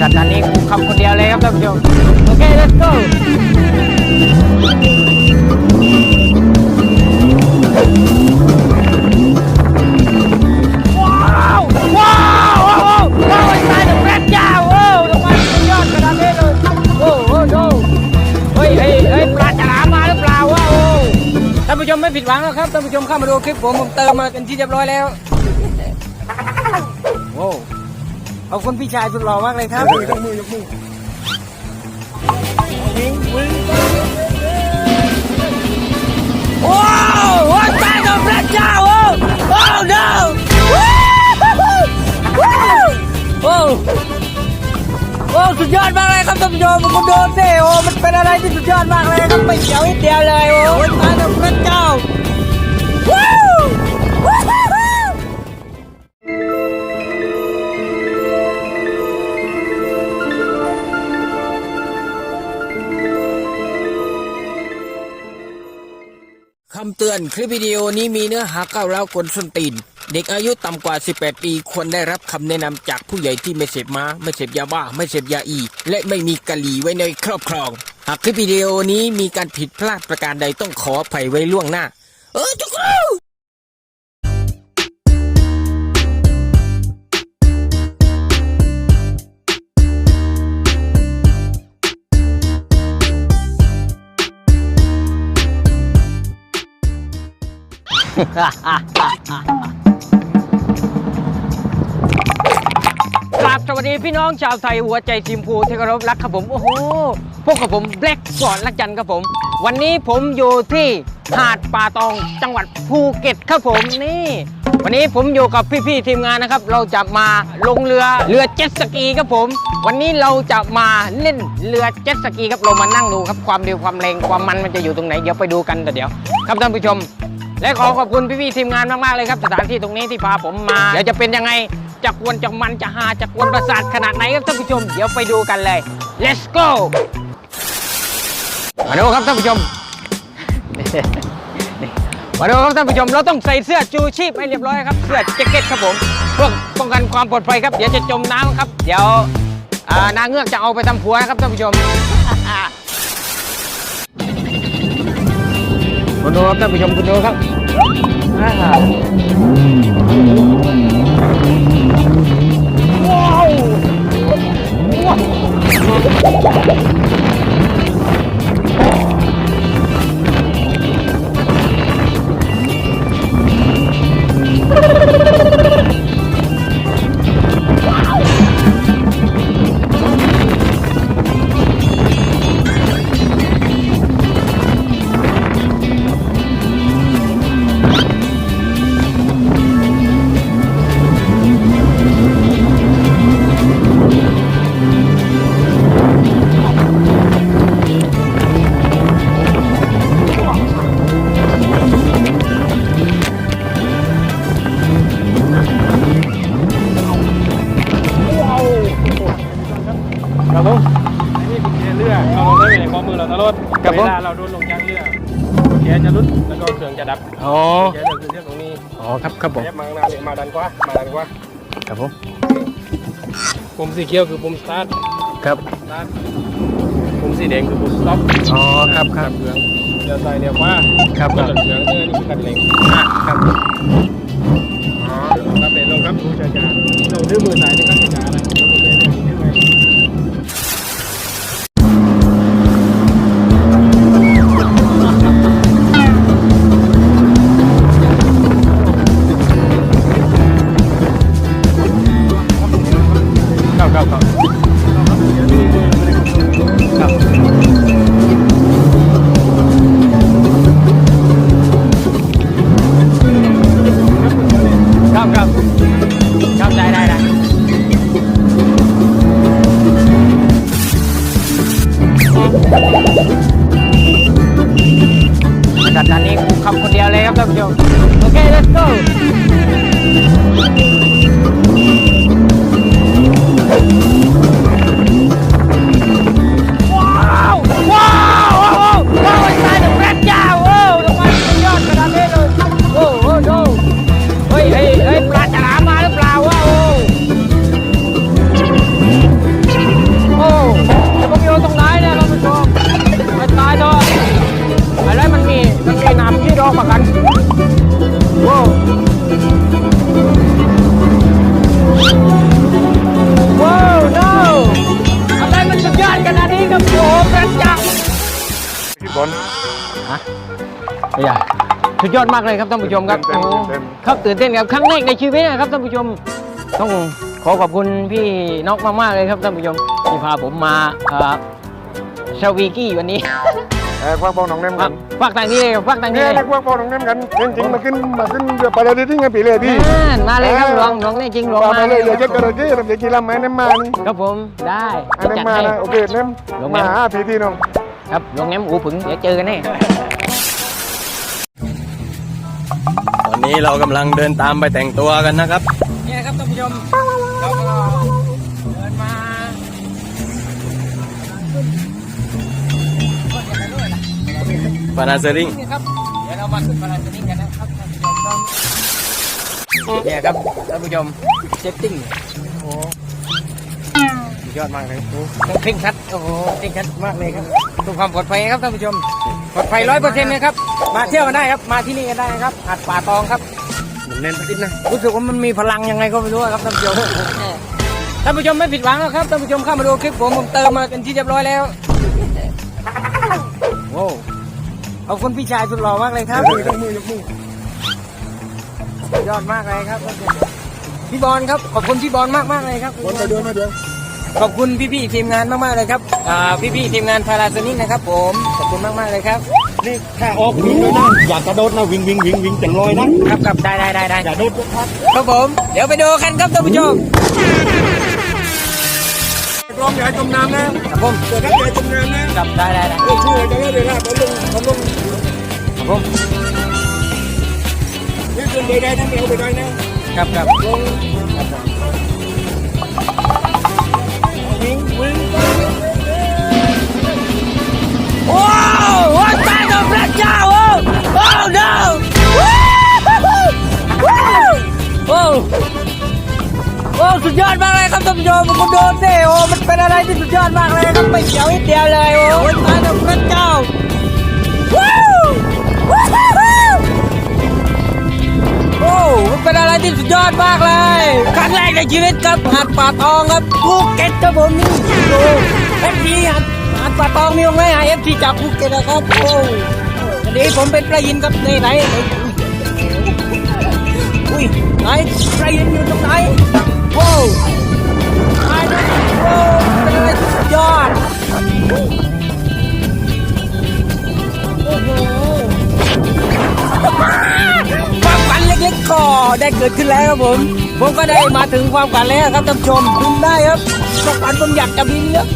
จัดอันนี้กูขับคนเดียวเลยครับท่านผู้ชมโอเค let's go ว้าวว้าวว้าวว้าวไอ้ตายเดอะแรดยาวโอ้ลงมาสุดยอดขนาดนี้เลยโอ้โหโอ้เฮ้ยเฮ้ยเฮ้ยปลาฉลามมาหรือเปล่าวะโอ้ท่านผู้ชมไม่ผิดหวังแล้วครับท่านผู้ชมเข้ามาดูคลิปผมผมเติมมากันที่เรียบร้อยแล้วโอ้ ขอบคุณพี่ชายสุดหล่อมากเลยครับยกมือยกมือว้าวว้าวตายเดอะแรดยาโอ้โอ้ no โอ้โอ้สุดยอดมากเลยครับท่านผู้ชมคุณดูสิโอ้มันเป็นอะไรที่สุดยอดมากเลยครับไม่เขียวนิดเดียวเลยโอ้ตายแล้วพระเจ้าว้าว คำเตือนคลิปวิดีโอนี้มีเนื้อหาก้าวร้าวกวนส้นตีน เด็กอายุต่ำกว่า 18 ปีควรได้รับคำแนะนำจากผู้ใหญ่ที่ไม่เสพม้า ไม่เสพยาบ้า ไม่เสพยาอี และไม่มีกะหรี่ไว้ในครอบครอง หากคลิปวิดีโอนี้มีการผิดพลาดประการใดต้องขออภัยไว้ล่วงหน้า เออจุกค นครับสวัสดีพี่น้องชาวไทยหัวใจทีมพูที่เคารพรักครับผม โอ้โห พวกกับผมแบล็กกอดลักจันครับผม วันนี้ผมอยู่ที่หาดป่าตองจังหวัดภูเก็ตครับผมนี่ วันนี้ผมอยู่กับพี่ๆทีมงานนะครับ เราจะมาลงเรือเรือเจ็ตสกีครับผม วันนี้เราจะมาเล่นเรือเจ็ตสกีครับเรามานั่งดูครับความเร็วความแรงความมันมันจะอยู่ตรงไหนเดี๋ยวไปดูกันแต่เดี๋ยว ครับท่านผู้ชม และขอขอบคุณพี่ๆทีมงานมากๆเลยครับ สถานที่ตรงนี้ที่พาผมมาเดี๋ยวจะเป็นยังไงจะกวนจะมันจะหาจะกวนประสาทขนาดไหนครับท่านผู้ชม เดี๋ยวไปดูกันเลย let's go มาดูครับท่านผู้ชม มาดูครับท่านผู้ชม เราต้องใส่เสื้อชูชีพให้เรียบร้อยครับเสื้อแจ็คเก็ตครับผมเพื่อป้องกันความปลอดภัยครับเดี๋ยวจะจมน้ำครับ เดี๋ยวนางเงือกจะเอาไปทำผัวนะครับท่านผู้ชม คุณดูครับท่านผู้ชมคุณดูครับว้าวว้าว ผมนี่กุญแจเรือเราลงได้ในข้อมือเราตลอดครับผม เวลาเราโดนลงจากเรือกุญแกจะรุดแล้วก็เครื่องจะดับอ๋อ กุญแกจะขึ้นเรื่องตรงนี้อ๋อครับครับผม แยบมาข้างหน้าเลยมาดันกว่ามาดันกว่าครับผม ปุ่มสีเขียวคือปุ่มสตาร์ทครับ สตาร์ทปุ่มสีแดงคือปุ่มสต็อปอ๋อครับครับเครื่องเลี้ยวซ้ายเลี้ยวขวาครับคก็รับเครื่องเออนี่คือคันเร่งครับ อ๋อลงครับเป็นลงครับดูช้าๆลงด้วยมือซ้ายนะครับ ครับครับครับครับครับครับได้ได้ได้จัดอันนี้กูขับคนเดียวเลยครับท่านผู้ชมโอเค let's go กับผมรักจังพี่บอลฮะนสุดยอดมากเลยครับท่านผู้ชมครับเข้าตื่นเต้นครับครั้งแรกในชีวิตนะครับท่านผู้ชม ต้องขอขอบคุณพี่นกมากมากเลยครับท่านผู้ชมที่พาผมมาเอ่อชาวีกี้วันนี้ ควักเบาหนองแนมคกัรับนฝากทางนี้เลยฝากทางนี้เนี่ยเลยนักควักเบาหนองแนมกันจริงๆมาขึ้นมาขึ้นเรือปลาเรือที่ไงปีเลยพี่อ่ามาเลยครับหลวงหลวงแน่จริงหลวงปลามาเลยเรือเจ็ดกระเจี๊ยบเดี๋ยวกีฬาไม้น้ำมานี่ครับผมได้อันนี้จัดมาให้นะโอเคเนมลงแนมมาหาพี่ที่น้องครับหลวงแหนมอูผึงเดี๋ยวเจอกันแน่ตอนนี้เรากำลังเดินตามไปแต่งตัวกันนะครับเนี่ยครับท่านผู้ชม ปานาเซริงนี่ครับเดี๋ยวเรามาขึ้นพาราเซนิ่งกันนะครับท่านผู้ชมครับเนี่ยครับท่านผู้ชมเซตติ้งโอ้โหสุดยอดมากเลยโอ้โหเคร่งครัดโอ้โหเคร่งครัดมากเลยครับดูความปลอดภัยครับท่านผู้ชมปลอดภัยร้อยเปอร์เซ็นต์นะครับมาเที่ยวกันได้ครับมาที่นี่กันได้นะครับหาดป่าตองครับเน้นไปนิดนะรู้สึกว่ามันมีพลังยังไงก็ไม่รู้อะครับท่านผู้ชมท่านผู้ชมไม่ผิดหวังหรอกครับท่านผู้ชมเข้ามาดูคลิปผมผมเติมมาเป็นที่เรียบร้อยแล้วโว้ว ขอบคุณพี่ชายสุดหล่อมากเลยครับยกมือยกมือยอดมากเลยครับ พี่บอลครับ ขอบคุณพี่บอลมากมากๆเลยครับวนไปเดินมาเดินขอบคุณพี่ๆทีมงานมากมากๆเลยครับอ่าพี่ๆทีมงานพาราโซนิกนะครับ ผมขอบคุณมากมากๆเลยครับนี่ถ้าออกวิ่งเลยนะอย่ากระโดดนะวิ่งวิ่งวิ่งวิ่งจะลอยนะครับครับได้ได้ได้ได้อย่าโดดพัดครับผมเดี๋ยวไปดูกันครับท่านผู้ชมกลองอย่าให้จมน้ำนะครับผมเดี๋ยวถ้าอย่าให้จมน้ำนะครับได้ได้ได้เฮ้ยช่วยกันเลยเดี๋ยวลากเขาลง เขาลงครับผมนี่ขึ้นไปได้ทั้งเดียวไปได้นะครับครับลงวิ่งวิ่งว้าวว้าวตายกับพระเจ้าโอ้โอ้ no ว้าวว้าวโอ้สุดยอดมากเลยครับท่านผู้ชมคุณดูสิโอ้มันเป็นอะไรที่สุดยอดมากเลยครับไม่เขียวนิดเดียวเลยโอ้ตายกับพระเจ้าว้ มันเป็นอะไรที่สุดยอดมากเลยครั้งแรกในชีวิตครับหาดป่าตองครับภูเก็ตครับผมนี่ดูเอฟซีหาดหาดป่าตองมีมั้งไหมเอฟซีจากภูเก็ตนะครับโอ้วันนี้ผมเป็นประยินครับในไหนอุ้ยไหนประยินอยู่ตรงไหนโอ้ไหนนโอ้เป็นอะไรที่สุดยอดโอ้โห ได้เกิดขึ้นแล้วครับผม ผมก็ได้มาถึงความฝันแล้วครับท่านผู้ชมบินได้ครับความฝันผมอยากจะบินครับ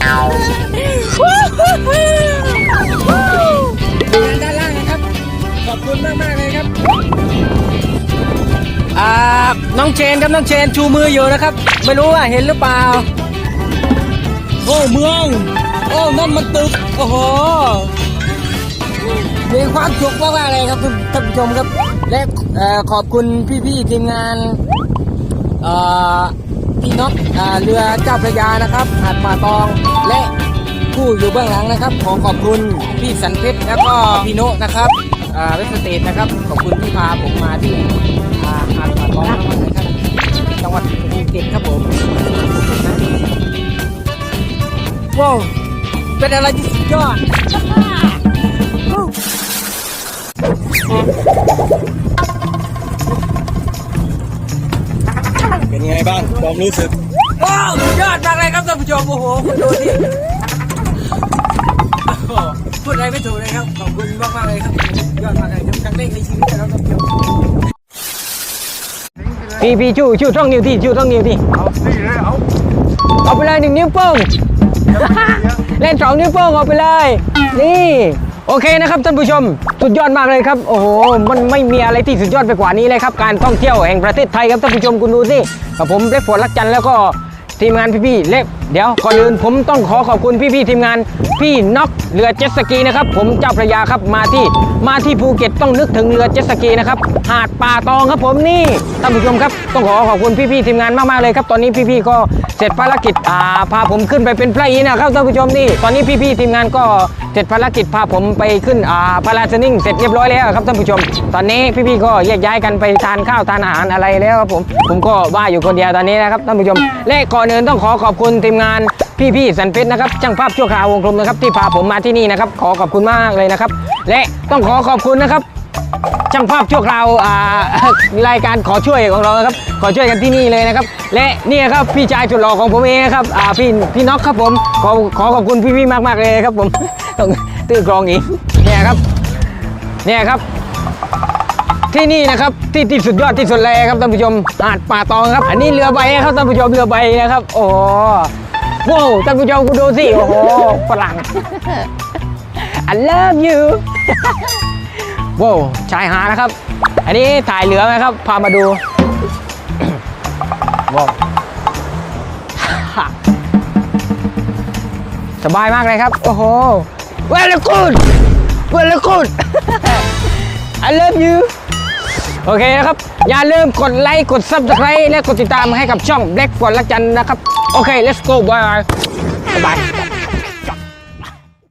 ด้านล่างนะครับ ขอบคุณมากมากๆเลยครับอ่าน้องเชนครับน้องเชนชูมืออยู่นะครับ ไม่รู้ว่าเห็นหรือเปล่า โอ้เมือง โอ้นั่นมันตึกโอ้โห มีความสุขมากๆเลยครับท่านท่านผู้ชมครับ และอขอบคุณพี่ๆทีมงานอ่อพี่น็อตอ่าเรือเจ้าพระยานะครับหาดป่าตองและผู้อยู่เบื้องหลังนะครับ ขอขอบคุณพี่สันเพชรแล้วก็พี่โนนะครับอ่าเวสเตทนะครับ ขอบคุณที่พาผมมาที่หาดป่าตองมากๆเลยครับจังหวัดภูเก็ตครับผมว้าวเป็นอะไรที่สุดยอด เป็นไงบ้างความรู้สึก ว้าวสุดยอดมากเลยครับท่านผู้ชมโอ้โหคุณดูดิโอ้โหพูดอะไรไม่ถูกเลยครับ ขอบคุณมากมากๆเลยครับสุดยอดมากเลยครับครั้งแรกในชีวิตเลยครับท่านผู้ชมพี่พี่ชูชูช่องนิ้วที่ชูช่องนิ้วที่เอาสี่เลยเอาเอาไปเลยหนึ่งนิ้วโป้ง เล่นสองนิ้วโป้งเอาไปเลย นี่ โอเคนะครับท่านผู้ชม สุดยอดมากเลยครับ โอ้โห มันไม่มีอะไรที่สุดยอดไปกว่านี้เลยครับ การท่องเที่ยวแห่งประเทศไทยครับท่านผู้ชมคุณดูสิกับผมเล็กฝนรักจันแล้วก็ทีมงานพี่ๆเล็ก เดี๋ยวก่อนอื่นผมต้องขอขอบคุณพี่ๆทีมงาน พี่น็อกเรือเจ็ตสกีนะครับ ผมเจ้าพระยาครับมาที่มาที่ภูเก็ตต้องนึกถึงเรือเจ็ตสกีนะครับหาดป่าตองครับผมนี่ท่านผู้ชมครับต้องขอขอบคุณพี่ๆทีมงานมากๆเลยครับ ตอนนี้พี่ๆก็เสร็จภารกิจอ่าพาผมขึ้นไปเป็นพระอินทร์นะครับท่านผู้ชมนี่ตอนนี้พี่ๆทีมงานก็เสร็จภารกิจพาผมไปขึ้นอ่าพาราเซนิ่งเสร็จเรียบร้อยแล้วครับท่านผู้ชม ตอนนี้พี่ๆก็แยกย้ายกันไปทานข้าวทานอาหารอะไรแล้วครับผมผมก็ว่าอยู่คนเดียวตอนนี้นะครับท่านผู้ชมและก่อนอื่นต้องขอขอบคุณทีมงานพี่ๆสันเพชรนะครับช่างภาพชั่วคราววงกลมนะครับที่พาผมมาที่นี่นะครับ ขอขอบคุณมากเลยนะครับ และต้องขอขอบคุณนะครับช่างภาพชั่วคราวรายการขอช่วยของเรานะครับ ขอช่วยกันที่นี่เลยนะครับ และนี่ครับพี่ชายสุดหล่อของผมเองนะครับพี่พี่น็อกครับผมขอขอขอบคุณพี่ๆมากๆเลยครับผมต้องตื้อกรองอีกเนี่ยครับเนี่ยครับ ที่นี่นะครับที่ที่สุดยอดที่สุดเลยครับท่านผู้ชมหาดป่าตองครับ อันนี้เรือใบครับท่านผู้ชมเรือใบนะครับ โอ้ โว้าวท่านผู้ชมคุณดูสิ โอ้โหฝรั่ง I love you ว้าวชายหาดนะครับ อันนี้ถ่ายเหลือไหมครับ พามาดูว้าวสบายมากเลยครับ โอ้โห very good very good I love you โอเคนะครับ อย่าลืมกดไลค์กด subscribe และกดติดตามให้กับช่อง Black ฝนละจันนะครับ โอเค let's go bye bye bye